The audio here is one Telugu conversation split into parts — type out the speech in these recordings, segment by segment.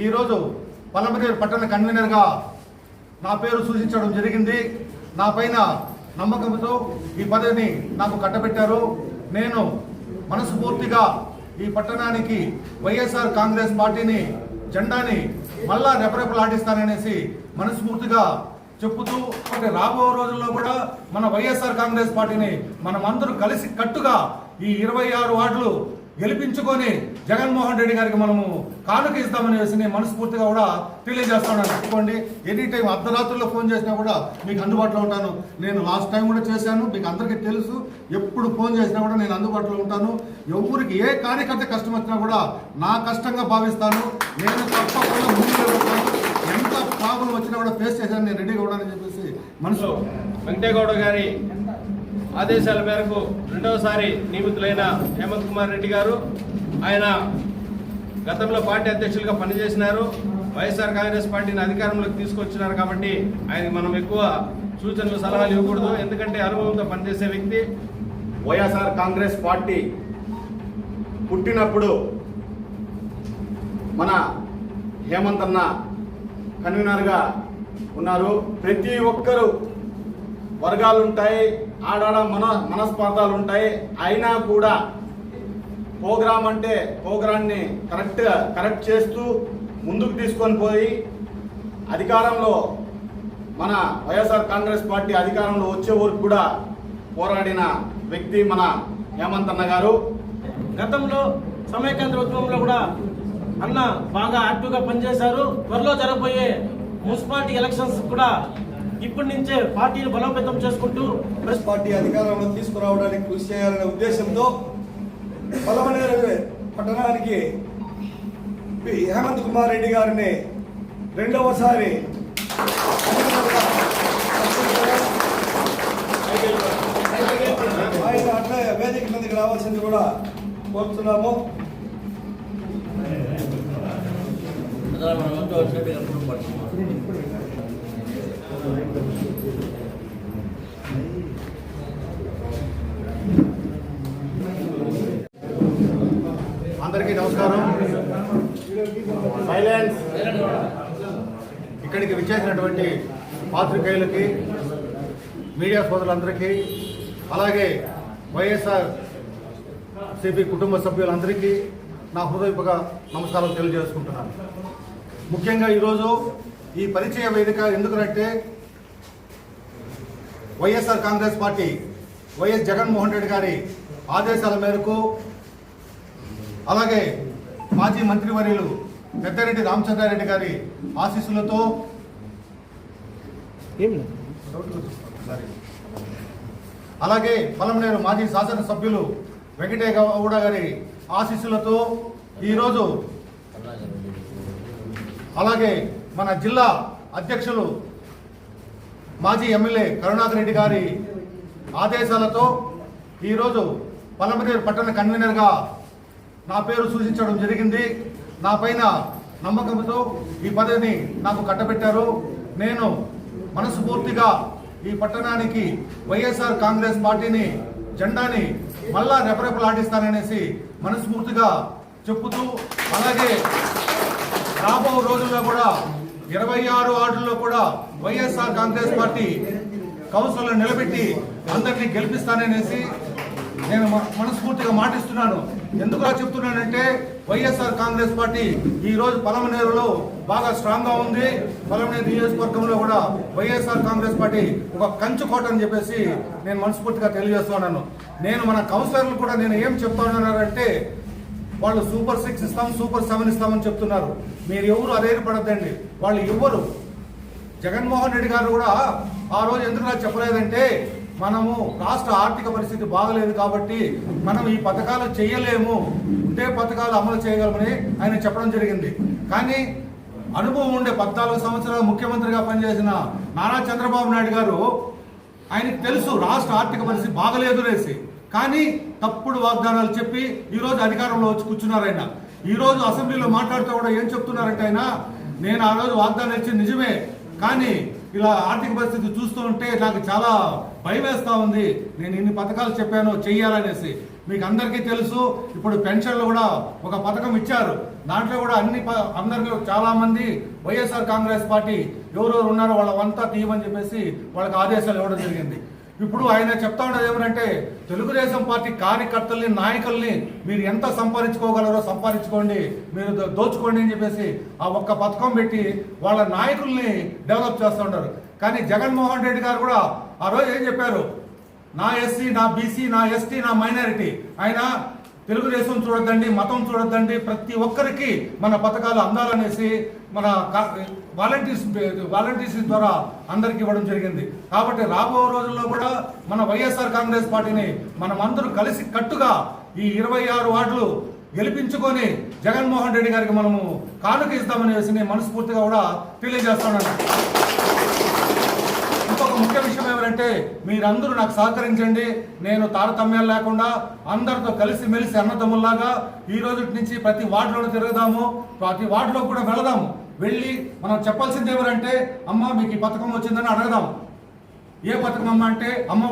ఈరోజు పలమనేరు పట్టణ కన్వీనర్గా నా పేరు సూచించడం జరిగింది. నా పైన నమ్మకంతో ఈ పదవిని నాకు కట్టబెట్టారు. నేను మనస్ఫూర్తిగా ఈ పట్టణానికి వైఎస్ఆర్ కాంగ్రెస్ పార్టీని జెండాని మళ్ళా రెపరెపలాడిస్తాననేసి మనస్ఫూర్తిగా చెప్పుతూ అంటే రాబో రోజుల్లో కూడా మన వైఎస్ఆర్ కాంగ్రెస్ పార్టీని మనమందరూ కలిసి కట్టుగా ఈ ఇరవై ఆరు వార్డులు గెలిపించుకొని జగన్మోహన్ రెడ్డి గారికి మనము కానుక ఇస్తామనేసి నేను మనస్ఫూర్తిగా కూడా తెలియజేస్తాను అనుకోండి ఎనీ టైం అర్ధరాత్రుల్లో ఫోన్ చేసినా కూడా మీకు అందుబాటులో ఉంటాను. నేను లాస్ట్ టైం కూడా చేశాను మీకు అందరికీ తెలుసు. ఎప్పుడు ఫోన్ చేసినా కూడా నేను అందుబాటులో ఉంటాను. ఎవరికి ఏ కార్యకర్త కష్టం వచ్చినా కూడా నా కష్టంగా భావిస్తాను. నేను తప్పకుండా ముందు ఎంత ప్రాబ్లం వచ్చినా కూడా ఫేస్ చేశాను నేను రెడీగా ఉన్నానని చెప్పేసి మనసు వెంకటేగౌడ గారి ఆదేశాల మేరకు రెండవసారి నియమితులైన హేమంత్ కుమార్ రెడ్డి గారు ఆయన గతంలో పార్టీ అధ్యక్షులుగా పనిచేసినారు. వైఎస్ఆర్ కాంగ్రెస్ పార్టీని అధికారంలోకి తీసుకొచ్చినారు కాబట్టి ఆయన మనం ఎక్కువ సూచనలు సలహాలు ఇవ్వకూడదు. ఎందుకంటే అనుభవంతో పనిచేసే వ్యక్తి వైఎస్ఆర్ కాంగ్రెస్ పార్టీ పుట్టినప్పుడు మన హేమంత్ అన్న కన్వీనర్గా ఉన్నారు. ప్రతి ఒక్కరు వర్గాలు ఉంటాయి ఆడాడ మన మనస్పార్థాలు ఉంటాయి అయినా కూడా ప్రోగ్రామ్ అంటే ప్రోగ్రాన్ని కరెక్ట్ కరెక్ట్ చేస్తూ ముందుకు తీసుకొని పోయి అధికారంలో మన వైఎస్ఆర్ కాంగ్రెస్ పార్టీ అధికారంలో వచ్చే వరకు కూడా పోరాడిన వ్యక్తి మన హేమంత్ అన్న గారు. గతంలో సమైక్యాంధ్ర ఉద్యమంలో కూడా అన్న బాగా యాక్టివ్గా పనిచేశారు. త్వరలో జరగబోయే మున్సిపాలిటీ ఎలక్షన్స్ కూడా ఇప్పటి నుంచే పార్టీని బలోపేతం చేసుకుంటూ కాంగ్రెస్ పార్టీ అధికారంలో తీసుకురావడానికి కృషి చేయాలనే ఉద్దేశంతో పలమనేరు పట్టణానికి పి. హేమంత్ కుమార్ రెడ్డి గారిని రెండవసారి ఆయన అట్లే వేదిక మీదకి రావాల్సింది కూడా కోరుతున్నాము అందరికీ నమస్కారం. సైలెన్స్ ఇక్కడికి విచ్చేసినటువంటి పాత్రికేయులకి మీడియా సోదరులందరికీ అలాగే వైఎస్ఆర్ సిపి కుటుంబ సభ్యులందరికీ నా హృదయపుగా నమస్కారం తెలియజేసుకుంటున్నాను. ముఖ్యంగా ఈరోజు ఈ పరిచయ వేదిక ఎందుకంటే YSR Congress party YS Jaganmohan Reddy గారి ఆదేశాల మేరకు అలాగే మాజీ మంత్రివర్యులు పెద్దారెడ్డి రామచంద్రారెడ్డి గారి ఆశీస్సులతో అలాగే పలమనేరు మాజీ శాసనసభ్యులు వెంకటే గౌడ గారి ఆశీస్సులతో ఈరోజు అలాగే మన జిల్లా అధ్యక్షులు మాజీ ఎమ్మెల్యే కరుణాకర్ రెడ్డి గారి ఆదేశాలతో ఈరోజు పలమనేరు పట్టణ కన్వీనర్గా నా పేరు సూచించడం జరిగింది. నా పైన నమ్మకంతో ఈ పదవిని నాకు కట్టబెట్టారు. నేను మనస్ఫూర్తిగా ఈ పట్టణానికి వైఎస్ఆర్ కాంగ్రెస్ పార్టీని జెండాని మళ్ళా రెపరెపలాడిస్తాననేసి మనస్ఫూర్తిగా చెప్పుతూ అలాగే రాబో రోజుల్లో కూడా ఇరవై ఆరు ఆటల్లో కూడా వైఎస్ఆర్ కాంగ్రెస్ పార్టీ కౌన్సిల్ నిలబెట్టి అందరినీ గెలిపిస్తాననేసి నేను మనస్ఫూర్తిగా మాటిస్తున్నాను. ఎందుకు అలా చెప్తున్నానంటే వైఎస్ఆర్ కాంగ్రెస్ పార్టీ ఈ రోజు పలమనేరులో బాగా స్ట్రాంగ్గా ఉంది. పలమనేరు నియోజకవర్గంలో కూడా వైఎస్ఆర్ కాంగ్రెస్ పార్టీ ఒక కంచు కోట అని చెప్పేసి నేను మనస్ఫూర్తిగా తెలియజేస్తున్నాను నేను మన కౌన్సిలర్లు కూడా నేను ఏం చెప్తానంటే వాళ్ళు సూపర్ సిక్స్ ఇస్తాం సూపర్ సెవెన్ ఇస్తామని చెప్తున్నారు. మీరు ఎవరు అధైర్యపడద్దండి వాళ్ళు ఎవ్వరు జగన్మోహన్ రెడ్డి గారు కూడా ఆ రోజు ఎందుకు చెప్పలేదంటే మనము రాష్ట్ర ఆర్థిక పరిస్థితి బాగలేదు కాబట్టి మనం ఈ పథకాలు చేయలేము. ఉంటే పథకాలు అమలు చేయగలమని ఆయన చెప్పడం జరిగింది. కానీ అనుభవం ఉండే పద్నాలుగు సంవత్సరాలు ముఖ్యమంత్రిగా పనిచేసిన నారా చంద్రబాబు నాయుడు గారు ఆయనకు తెలుసు రాష్ట్ర ఆర్థిక పరిస్థితి బాగలేదు అనేసి. కానీ తప్పుడు వాగ్దానాలు చెప్పి ఈరోజు అధికారంలో వచ్చి కూర్చున్నారు ఆయన. ఈరోజు అసెంబ్లీలో మాట్లాడుతూ కూడా ఏం చెప్తున్నారంటే ఆయన నేను ఆ రోజు వాగ్దానం ఇచ్చింది నిజమే. కానీ ఇలా ఆర్థిక పరిస్థితి చూస్తూ ఉంటే నాకు చాలా భయం వేస్తూ ఉంది. నేను ఇన్ని పథకాలు చెప్పాను చెయ్యాలనేసి. మీకు అందరికీ తెలుసు ఇప్పుడు పెన్షన్లు కూడా ఒక పథకం ఇచ్చారు. దాంట్లో కూడా అన్ని ప- అందరికీ చాలా మంది వైఎస్ఆర్ కాంగ్రెస్ పార్టీ ఎవరెవరు ఉన్నారో వాళ్ళంతా తీయమని చెప్పేసి వాళ్ళకి ఆదేశాలు ఇవ్వడం జరిగింది. ఇప్పుడు ఆయన చెప్తా ఉన్నది ఏమంటే తెలుగుదేశం పార్టీ కార్యకర్తల్ని నాయకుల్ని మీరు ఎంత సంపాదించుకోగలరో సంపాదించుకోండి మీరు దోచుకోండి అని చెప్పేసి ఆ ఒక్క పథకం పెట్టి వాళ్ళ నాయకుల్ని డెవలప్ చేస్తూ ఉంటారు కానీ జగన్మోహన్ రెడ్డి గారు కూడా ఆ రోజు ఏం చెప్పారు? నా ఎస్సీ నా బీసీ నా ఎస్టీ నా మైనారిటీ ఆయన తెలుగుదేశం చూడొద్దండి మతం చూడొద్దండి ప్రతి ఒక్కరికి మన పథకాలు అందాలనేసి మన వాలంటీర్స్ వాలంటీర్స్ ద్వారా అందరికి ఇవ్వడం జరిగింది. కాబట్టి రాబో రోజుల్లో కూడా మన వైఎస్ఆర్ కాంగ్రెస్ పార్టీని మనం అందరూ కలిసి కట్టుగా ఈ ఇరవై ఆరు వార్డులు గెలిపించుకొని జగన్మోహన్ రెడ్డి గారికి మనము కానుక ఇస్తామనేసి నేను మనస్ఫూర్తిగా కూడా తెలియజేస్తున్నాను. ఇంకొక ముఖ్య విషయం ఏమంటే మీరందరూ నాకు సహకరించండి. నేను తారతమ్యాలు లేకుండా అందరితో కలిసి మెలిసి అన్నదమ్ముల్లాగా ఈ రోజు నుంచి ప్రతి వార్డులో తిరుగుదాము. ప్రతి వార్డులో కూడా వెళదాము. వెళ్ళి మనం చెప్పాల్సింది ఎవరంటే అమ్మ మీకు ఈ పథకం వచ్చిందని అడగదాం. ఏ పథకం అమ్మ అంటే అమ్మ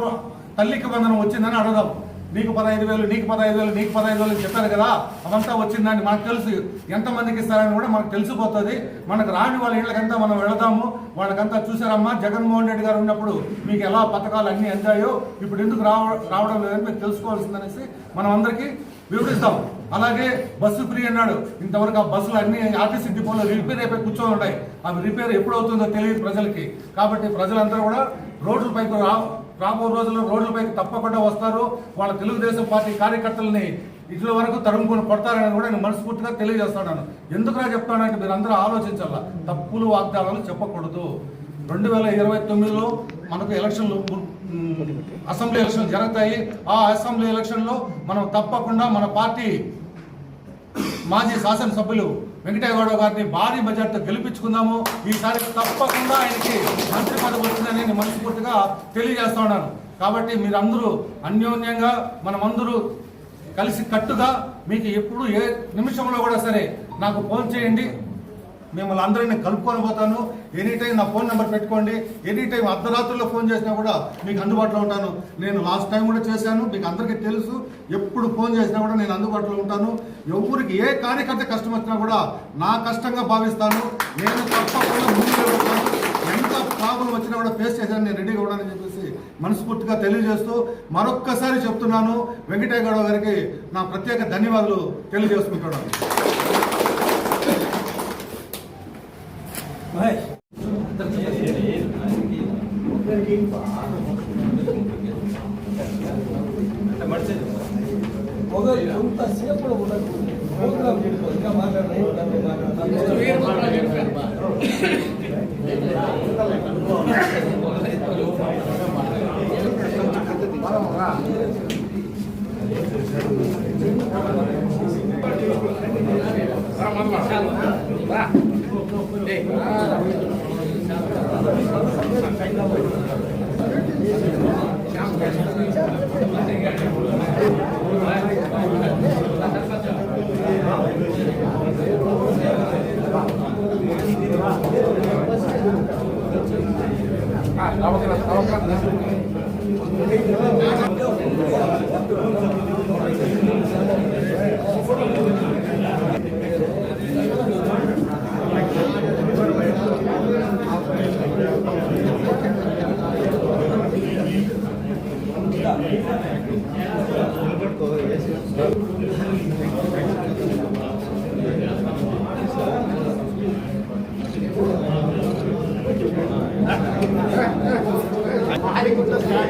తల్లికి వందనం వచ్చిందని అడగదాం. నీకు పదహైదు వేలు నీకు పదహైదు వేలు నీకు పదహైదు వేలు అని చెప్పారు కదా అవంతా వచ్చిందని మనకు తెలుసు. ఎంతమందికి ఇస్తారని కూడా మనకు తెలిసిపోతుంది. మనకు రాని వాళ్ళ ఇళ్ళకంతా మనం వెళదాము. వాళ్ళకంతా చూసారమ్మా జగన్మోహన్ రెడ్డి గారు ఉన్నప్పుడు మీకు ఎలా పథకాలు అన్నీ అందాయో ఇప్పుడు ఎందుకు రావ రావడం లేదని మీరు తెలుసుకోవాల్సిందనేసి మనం అందరికీ వివరిస్తాం. అలాగే బస్సు ఫ్రీ అన్నాడు. ఇంతవరకు ఆ బస్సులు అన్ని ఆర్టీసీ డిపోలో రిపేర్ అయిపోయి కూర్చొని ఉన్నాయి. అవి రిపేర్ ఎప్పుడు అవుతుందో తెలియదు ప్రజలకి. కాబట్టి ప్రజలందరూ కూడా రోడ్లపైకి రా రాబో రోజుల్లో రోడ్లపైకి తప్పకుండా వస్తారు. వాళ్ళ తెలుగుదేశం పార్టీ కార్యకర్తలని ఇట్ల వరకు తరుముకొని కొడతారని కూడా నేను మనస్ఫూర్తిగా తెలియజేస్తున్నాను. ఎందుకురా చెప్తానంటే మీరు అందరూ ఆలోచించాల. తప్పులు వాగ్దానాలు చెప్పకూడదు. రెండు వేల ఇరవై తొమ్మిదిలో మనకు ఎలక్షన్లు అసెంబ్లీ ఎలక్షన్లు జరుగుతాయి. ఆ అసెంబ్లీ ఎలక్షన్లో మనం తప్పకుండా మన పార్టీ మాజీ శాసనసభ్యులు వెంకటయ్య గౌడ గారిని భారీ బడ్జెట్ గెలిపించుకుందాము. ఈసారి తప్పకుండా ఆయనకి మంత్రి పదవి వచ్చిందని నేను మనస్ఫూర్తిగా తెలియజేస్తా ఉన్నాను. కాబట్టి మీరందరూ అన్యోన్యంగా మనమందరూ కలిసి కట్టుగా మీకు ఎప్పుడు ఏ నిమిషంలో కూడా సరే నాకు ఫోన్ చేయండి. మిమ్మల్ని అందరినీ కలుపుకొని పోతాను. ఎనీ టైం నా ఫోన్ నెంబర్ పెట్టుకోండి. ఎనీ టైం అర్ధరాత్రుల్లో ఫోన్ చేసినా కూడా మీకు అందుబాటులో ఉంటాను. నేను లాస్ట్ టైం కూడా చేశాను. మీకు అందరికీ తెలుసు. ఎప్పుడు ఫోన్ చేసినా కూడా నేను అందుబాటులో ఉంటాను. ఎవరికి ఏ కార్యకర్త కష్టం వచ్చినా కూడా నా కష్టంగా భావిస్తాను. నేను తప్పకుండా ముందుకు ఎంత ప్రాబ్లం వచ్చినా కూడా ఫేస్ చేశాను. నేను రెడీగా ఉన్నానని చెప్పేసి మనస్ఫూర్తిగా తెలియజేస్తూ మరొక్కసారి చెప్తున్నాను. వెంకటయ్య గౌడ గారికి నా ప్రత్యేక ధన్యవాదాలు తెలియజేసుకుంటున్నాను. మహేష్. ఒక కొంతసేపు ఉండదు ప్రోగ్రామ్ ఇంకా మహేష్ ¡Ay, puta, está!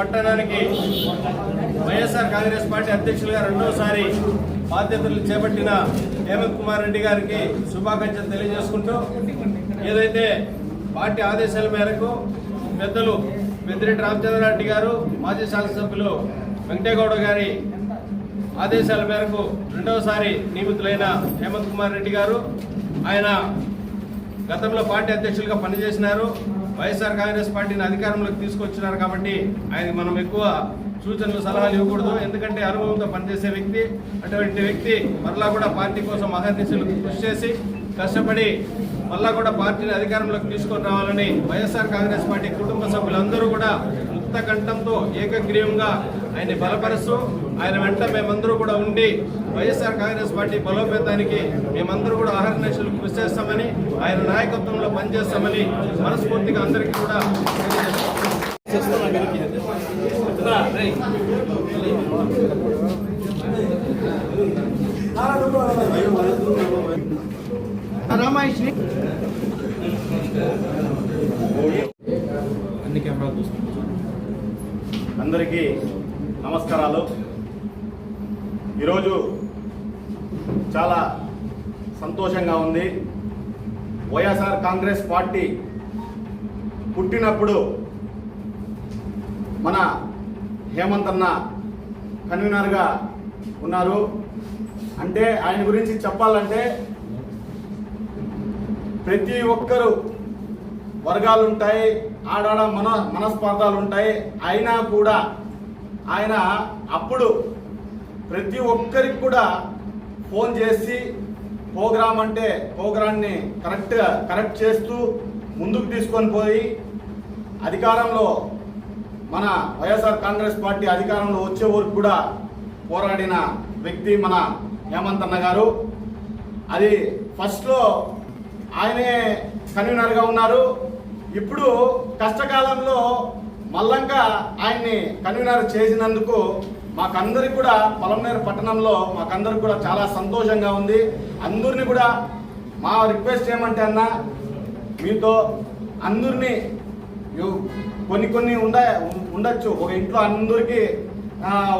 పట్టణానికి వైఎస్ఆర్ కాంగ్రెస్ పార్టీ అధ్యక్షులుగా రెండోసారి బాధ్యతలు చేపట్టిన హేమంత్ కుమార్ రెడ్డి గారికి శుభాకాంక్షలు తెలియజేసుకుంటూ ఏదైతే పార్టీ ఆదేశాల మేరకు పెద్దలు పెద్దిరెడ్డి రామచంద్రారెడ్డి గారు మాజీ శాసనసభ్యులు వెంకటేగౌడ గారి ఆదేశాల మేరకు రెండవసారి నియమితులైన హేమంత్ కుమార్ రెడ్డి గారు ఆయన గతంలో పార్టీ అధ్యక్షులుగా పనిచేసినారు. వైఎస్ఆర్ కాంగ్రెస్ పార్టీని అధికారంలోకి తీసుకొచ్చినారు కాబట్టి ఆయన మనం ఎక్కువ సూచనలు సలహాలు ఇవ్వకూడదు. ఎందుకంటే అనుభవంతో పనిచేసే వ్యక్తి అటువంటి వ్యక్తి మరలా కూడా పార్టీ కోసం అహర్నిశలు కృషి చేసి కష్టపడి మళ్ళా కూడా పార్టీని అధికారంలోకి తీసుకొని రావాలని వైఎస్ఆర్ కాంగ్రెస్ పార్టీ కుటుంబ సభ్యులందరూ కూడా ముక్త కంఠంతో ఏకగ్రీవంగా ఆయన్ని బలపరుస్తూ ఆయన వెంట మేమందరూ కూడా ఉండి వైఎస్ఆర్ కాంగ్రెస్ పార్టీ బలోపేతానికి మేమందరూ కూడా ఆహరణశులు కృషి చేస్తామని ఆయన నాయకత్వంలో పనిచేస్తామని మనస్ఫూర్తిగా అందరికీ కూడా అందరికీ నమస్కారాలు ఈరోజు చాలా సంతోషంగా ఉంది. వైఎస్ఆర్ కాంగ్రెస్ పార్టీ పుట్టినప్పుడు మన హేమంత్ అన్న కన్వీనర్గా ఉన్నారు. అంటే ఆయన గురించి చెప్పాలంటే ప్రతి ఒక్కరు వర్గాలు ఉంటాయి ఆడాడ మన మనస్పార్థాలు ఉంటాయి. అయినా కూడా ఆయన అప్పుడు ప్రతి ఒక్కరికి కూడా ఫోన్ చేసి ప్రోగ్రామ్ అంటే ప్రోగ్రాన్ని కరెక్ట్ కరెక్ట్ చేస్తూ ముందుకు తీసుకొని పోయి అధికారంలో మన వైఎస్ఆర్ కాంగ్రెస్ పార్టీ అధికారంలో వచ్చే వరకు కూడా పోరాడిన వ్యక్తి మన హేమంత్ అన్న గారు. అది ఫస్ట్లో ఆయనే కన్వీనర్గా ఉన్నారు. ఇప్పుడు కష్టకాలంలో మల్లంగా ఆయన్ని కన్వీనర్ చేసినందుకు మాకందరికి కూడా పొలంనేరు పట్టణంలో మాకందరికి కూడా చాలా సంతోషంగా ఉంది. అందరినీ కూడా మా రిక్వెస్ట్ ఏమంటే అన్న మీతో అందరినీ కొన్ని కొన్ని ఉండ ఉండొచ్చు. ఒక ఇంట్లో అందరికీ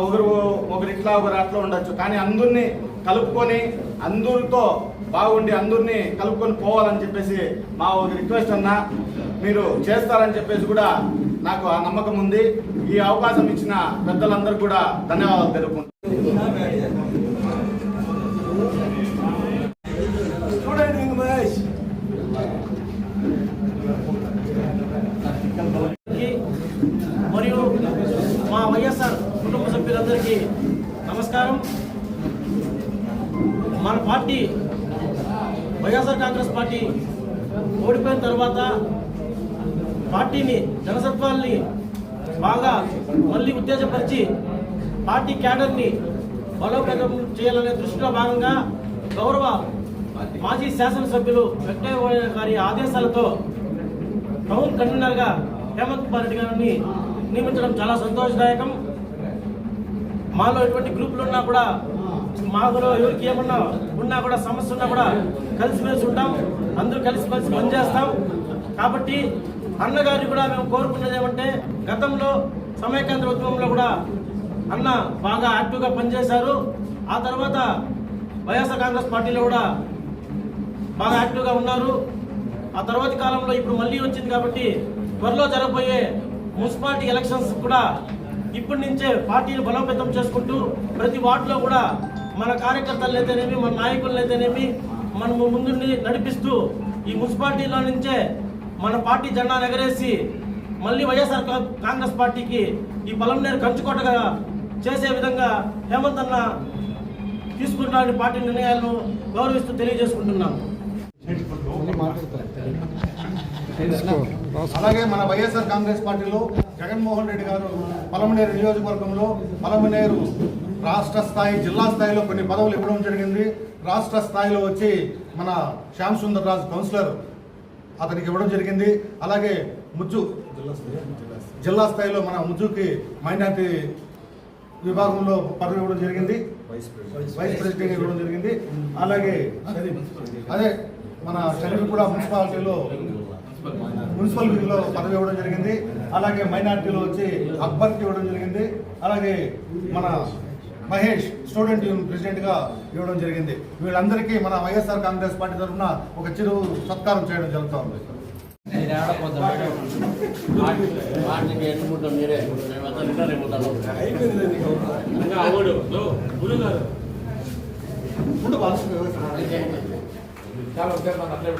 ఒకరు ఒకరు ఇట్లా ఒకరు అట్లా ఉండొచ్చు. కానీ అందరినీ కలుపుకొని అందరితో బాగుండి అందరినీ కలుపుకొని పోవాలని చెప్పేసి మా ఒక రిక్వెస్ట్ అన్న. మీరు చేస్తారని చెప్పేసి కూడా నాకు ఆ నమ్మకం ఉంది. ఈ అవకాశం ఇచ్చిన పెద్దలందరూ కూడా ధన్యవాదాలు తెలుపుకుంటున్నాను. మహేష్ మరియు మా వైఎస్ఆర్ కుటుంబ సభ్యులందరికీ నమస్కారం. మన పార్టీ వైఎస్ఆర్ కాంగ్రెస్ పార్టీ ఓడిపోయిన తర్వాత పార్టీని జనసత్వాల్ని బాగా మళ్ళీ ఉత్తేజపరిచి పార్టీ క్యాడర్ని బలోపేతం చేయాలనే దృష్టిలో భాగంగా గౌరవ మాజీ శాసనసభ్యులు వెంకయ్య గారి ఆదేశాలతో టౌన్ కన్వీనర్గా హేమంత్ కుమార్ రెడ్డి గారిని నియమించడం చాలా సంతోషదాయకం. మాలో ఎటువంటి గ్రూపులు ఉన్నా కూడా మాలో ఎవరికి ఏమన్నా ఉన్నా కూడా సమస్య ఉన్నా కూడా కలిసిమెలిసి ఉంటాం. అందరూ కలిసిమెలిసి పనిచేస్తాం. కాబట్టి అన్నగారిని కూడా మేము కోరుకున్నది ఏమంటే గతంలో సమైకేంద్ర ఉద్యమంలో కూడా అన్న బాగా యాక్టివ్గా పనిచేశారు. ఆ తర్వాత వైఎస్ఆర్ కాంగ్రెస్ పార్టీలో కూడా బాగా యాక్టివ్గా ఉన్నారు. ఆ తర్వాతి కాలంలో ఇప్పుడు మళ్ళీ వచ్చింది కాబట్టి త్వరలో జరగబోయే మున్సిపాలిటీ ఎలక్షన్స్ కూడా ఇప్పటి నుంచే పార్టీని బలోపేతం చేసుకుంటూ ప్రతి వార్డులో కూడా మన కార్యకర్తలు అయితేనేమి మన నాయకులు అయితేనేమి మనము ముందుండి నడిపిస్తూ ఈ మున్సిపాలిటీలో నుంచే మన పార్టీ జెండా ఎగరేసి మళ్ళీ వైఎస్ఆర్ కాంగ్రెస్ పార్టీకి ఈ పొలంనేరు కంచుకోటగా చేసే విధంగా హేమంత్ అన్న తీసుకుంటారని పార్టీ నిర్ణయాలను గౌరవిస్తూ తెలియజేసుకుంటున్నాను. అలాగే మన వైఎస్ఆర్ కాంగ్రెస్ పార్టీలో జగన్మోహన్ రెడ్డి గారు పలమనేరు నియోజకవర్గంలో పలమనేరు రాష్ట్ర స్థాయి జిల్లా స్థాయిలో కొన్ని పదవులు ఇవ్వడం జరిగింది. రాష్ట్ర స్థాయిలో వచ్చి మన శ్యామ్ సుందర్ రాజు కౌన్సిలర్ అతనికి ఇవ్వడం జరిగింది. అలాగే ముజ్జు జిల్లా స్థాయిలో మన ముజ్జుకి మైనార్టీ విభాగంలో పదవి ఇవ్వడం జరిగింది. వైస్ ప్రెసిడెంట్ ఇవ్వడం జరిగింది. అలాగే అదే మన షరీఫ్ కూడా మున్సిపాలిటీలో మున్సిపల్ విధిలో పదవి ఇవ్వడం జరిగింది. అలాగే మైనార్టీలో వచ్చి అక్బర్కి ఇవ్వడం జరిగింది. అలాగే మన మహేష్ స్టూడెంట్ యూనియన్ ప్రెసిడెంట్గా ఇవ్వడం జరిగింది. వీళ్ళందరికీ మన వైఎస్ఆర్ కాంగ్రెస్ పార్టీ తరఫున ఒక చిరు సత్కారం చేయడం జరుగుతూ ఉంది. చాలా ఉద్యోగం అట్లే